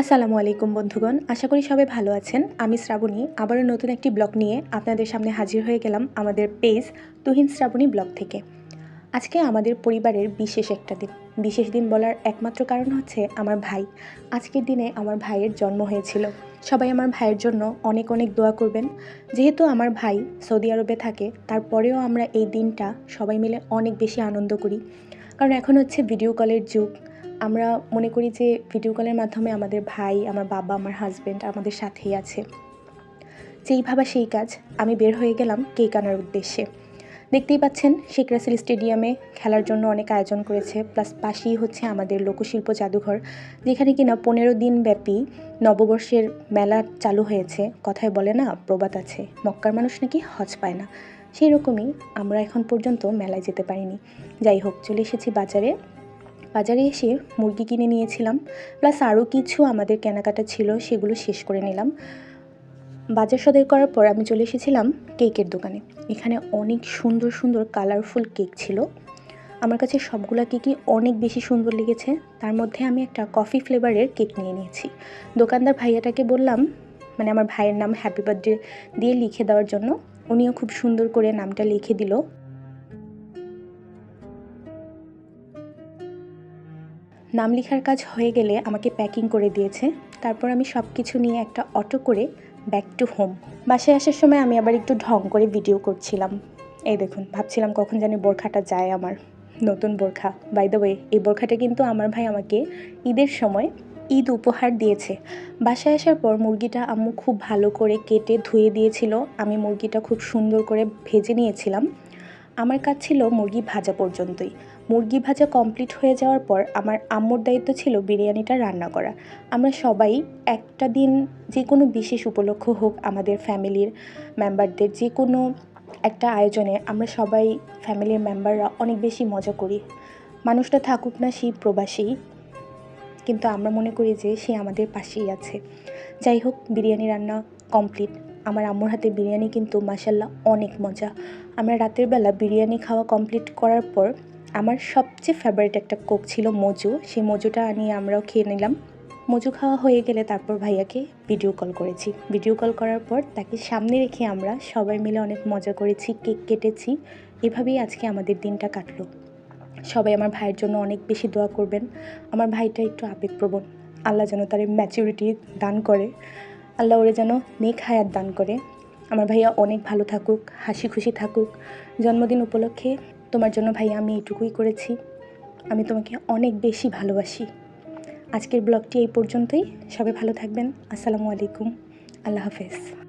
আসসালামু আলাইকুম বন্ধুগণ, আশা করি সবাই ভালো আছেন। আমি শ্রাবণী, আবারও নতুন একটি ব্লগ নিয়ে আপনাদের সামনে হাজির হয়ে গেলাম আমাদের পেজ তুহিন শ্রাবণী ব্লগ থেকে। আজকে আমাদের পরিবারের বিশেষ একটা দিন। বিশেষ দিন বলার একমাত্র কারণ হচ্ছে আমার ভাই। আজকের দিনে আমার ভাইয়ের জন্ম হয়েছিল। সবাই আমার ভাইয়ের জন্য অনেক অনেক দোয়া করবেন। যেহেতু আমার ভাই সৌদি আরবে থাকে, তারপরেও আমরা এই দিনটা সবাই মিলে অনেক বেশি আনন্দ করি। কারণ এখন হচ্ছে ভিডিও কলের যুগ। আমরা মনে করি যে ভিডিও কলের মাধ্যমে আমাদের ভাই, আমার বাবা, আমার হাজব্যান্ড আমাদের সাথেই আছে। যেই ভাবা সেই কাজ, আমি বের হয়ে গেলাম কেক আনার উদ্দেশ্যে। দেখতেই পাচ্ছেন, শেখ রাসেল স্টেডিয়ামে খেলার জন্য অনেক আয়োজন করেছে প্লাস পাশেই হচ্ছে আমাদের লোকশিল্প জাদুঘর, যেখানে কিনা পনেরো দিন ব্যাপী নববর্ষের মেলা চালু হয়েছে। কথায় বলে না, প্রবাদ আছে, মক্কার মানুষ নাকি হজ পায় না। সেই রকমই আমরা এখন পর্যন্ত মেলায় যেতে পারিনি। যাই হোক, চলে এসেছি বাজারে। বাজারে এসে মুরগি কিনে নিয়েছিলাম। প্লাস আরও কিছু আমাদের কেনাকাটা ছিল সেগুলো শেষ করে নিলাম। বাজার সদাই করার পর আমি চলে এসেছিলাম কেকের দোকানে। এখানে অনেক সুন্দর সুন্দর কালারফুল কেক ছিল। আমার কাছে সবগুলা কেকই অনেক বেশি সুন্দর লেগেছে। তার মধ্যে আমি একটা কফি ফ্লেভারের কেক নিয়ে নিয়েছি। দোকানদার ভাইয়াটাকে বললাম মানে আমার ভাইয়ের নাম হ্যাপি বার্থডে দিয়ে লিখে দেওয়ার জন্য। উনিও খুব সুন্দর করে নামটা লিখে দিল। নাম লেখার কাজ হয়ে গেলে আমাকে প্যাকিং করে দিয়েছে। তারপর আমি সব কিছু নিয়ে একটা অটো করে ব্যাক টু হোম বাসায় আসার সময় আমি আবার একটু ঢং করে ভিডিও করছিলাম। এই দেখুন, ভাবছিলাম কখন জানি বোরখাটা যায় আমার নতুন বোরখা। বাই দ্য ওয়ে এই বোরখাটা কিন্তু আমার ভাই আমাকে ঈদের সময় ঈদ উপহার দিয়েছে। বাসায় আসার পর মুরগিটা আম্মু খুব ভালো করে কেটে ধুয়ে দিয়েছিল। আমি মুরগিটা খুব সুন্দর করে ভেজে নিয়েছিলাম। আমার কাজ ছিল মুরগি ভাজা পর্যন্তই। মুরগি ভাজা কমপ্লিট হয়ে যাওয়ার পর আমার আম্মুর দায়িত্ব ছিল বিরিয়ানিটা রান্না করা। আমরা সবাই একটা দিন যে কোনো বিশেষ উপলক্ষ হোক আমাদের ফ্যামিলির মেম্বারদের যে কোনো একটা আয়োজনে আমরা সবাই ফ্যামিলির মেম্বাররা অনেক বেশি মজা করি। মানুষটা থাকুক না সেই প্রবাসী, কিন্তু আমরা মনে করি যে সে আমাদের পাশেই আছে। যাই হোক, বিরিয়ানি রান্না কমপ্লিট। আমার আম্মুর হাতে বিরিয়ানি কিন্তু মাসাল্লাহ অনেক মজা। আমরা রাতের বেলা বিরিয়ানি খাওয়া কমপ্লিট করার পর আমার সবচেয়ে ফেভারিট একটা কোক ছিল মজু। সেই মজুটা আনিয়ে আমরাও খেয়ে নিলাম। মজু খাওয়া হয়ে গেলে তারপর ভাইয়াকে ভিডিও কল করেছি। ভিডিও কল করার পর তাকে সামনে রেখে আমরা সবাই মিলে অনেক মজা করেছি কেক কেটেছি। এভাবেই আজকে আমাদের দিনটা কাটলো। সবাই আমার ভাইয়ের জন্য অনেক বেশি দোয়া করবেন। আমার ভাইটা একটু আবেগপ্রবণ। আল্লাহ যেন তার ম্যাচিউরিটি দান করে। আল্লাহ ওরে যেন নেক হায়াত দান করে। আমার ভাইয়া অনেক ভালো থাকুক, হাসি খুশি থাকুক। জন্মদিন উপলক্ষে তোমার জন্য ভাইয়া আমি এটুকুই করেছি। আমি তোমাকে অনেক বেশি ভালোবাসি। আজকের ব্লগটি এই পর্যন্তই। সবাই ভালো থাকবেন। আসসালামু আলাইকুম। আল্লাহ হাফেজ।